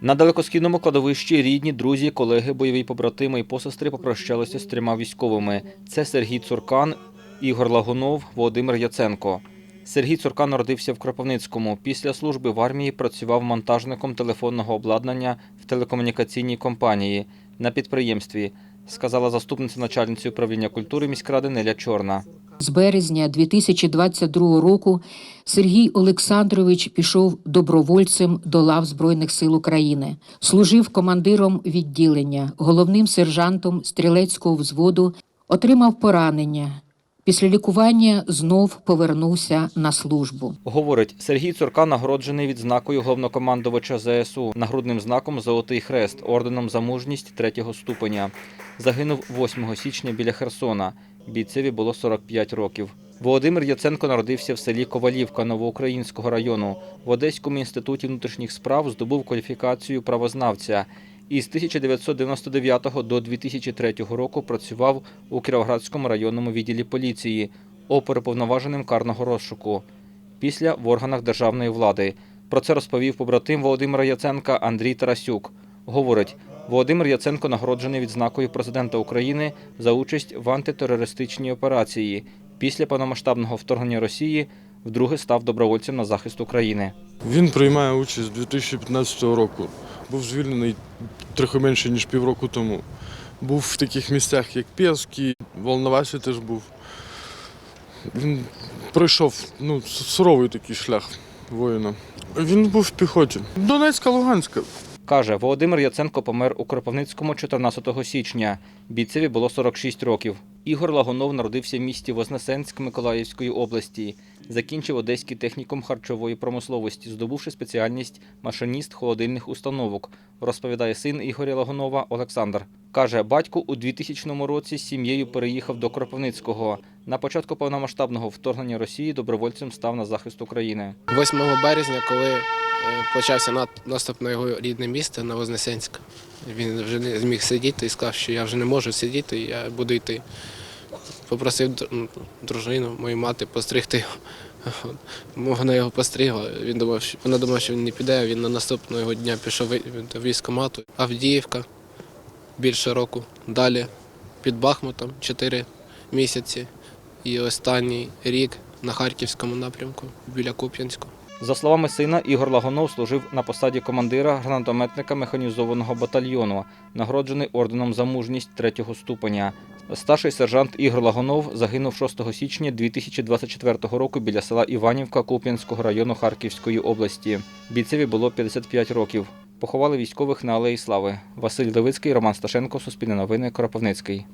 На далекосхідному кладовищі рідні, друзі, колеги, бойові побратими і посестри попрощалися з трьома військовими. Це Сергій Цуркан, Ігор Лагунов, Володимир Яценко. Сергій Цуркан народився в Кропивницькому. Після служби в армії працював монтажником телефонного обладнання в телекомунікаційній компанії на підприємстві, сказала заступниця начальниці управління культури міськради Неля Чорна. З березня 2022 року Сергій Олександрович пішов добровольцем до лав Збройних сил України, служив командиром відділення, головним сержантом стрілецького взводу, отримав поранення. Після лікування знов повернувся на службу. Говорить, Сергій Цуркан нагороджений відзнакою головнокомандувача ЗСУ, нагрудним знаком Золотий Хрест, орденом за мужність третього ступеня. Загинув 8 січня біля Херсона. Бійцеві було 45 років. Володимир Яценко народився в селі Ковалівка Новоукраїнського району. В Одеському інституті внутрішніх справ здобув кваліфікацію правознавця. І з 1999 до 2003 року працював у Кіровоградському районному відділі поліції оперуповноваженим карного розшуку. Після в органах державної влади. Про це розповів побратим Володимира Яценка Андрій Тарасюк. Говорить, Володимир Яценко нагороджений відзнакою президента України за участь в антитерористичній операції. Після повномасштабного вторгнення Росії вдруге став добровольцем на захист України. Він приймає участь з 2015 року. Був звільнений трохи менше, ніж півроку тому. Був в таких місцях, як Пєвський, Волновасі теж був. Він пройшов ну, суровий такий шлях воїна. Він був в піхоті. Донецька, Луганська. Каже, Володимир Яценко помер у Кропивницькому 14 січня. Бійцеві було 46 років. Ігор Лагунов народився в місті Вознесенськ Миколаївської області. Закінчив Одеський технікум харчової промисловості, здобувши спеціальність машиніст холодильних установок, розповідає син Ігоря Лагунова Олександр. Каже, батько у 2000 році з сім'єю переїхав до Кропивницького. На початку повномасштабного вторгнення Росії добровольцем став на захист України. 8 березня, коли е, почався наступ на його рідне місто на Вознесенськ, він вже не зміг сидіти і сказав, що я вже не можу сидіти, я буду йти. Попросив дружину, мою мати, постригти його. Вона його постригла. Він думав, що вона думала, що він не піде. Він на наступного дня пішов до військкомату. Авдіївка більше року. Далі під Бахмутом 4 місяці. І останній рік на Харківському напрямку біля Куп'янську. За словами сина, Ігор Лагунов служив на посаді командира гранатометника механізованого батальйону, нагороджений орденом за мужність третього ступеня. Старший сержант Ігор Лагунов загинув 6 січня 2024 року біля села Іванівка Куп'янського району Харківської області. Бійцеві було 55 років. Поховали військових на Алеї Слави. Василь Левицький, Роман Сташенко, Суспільне новини, Кропивницький.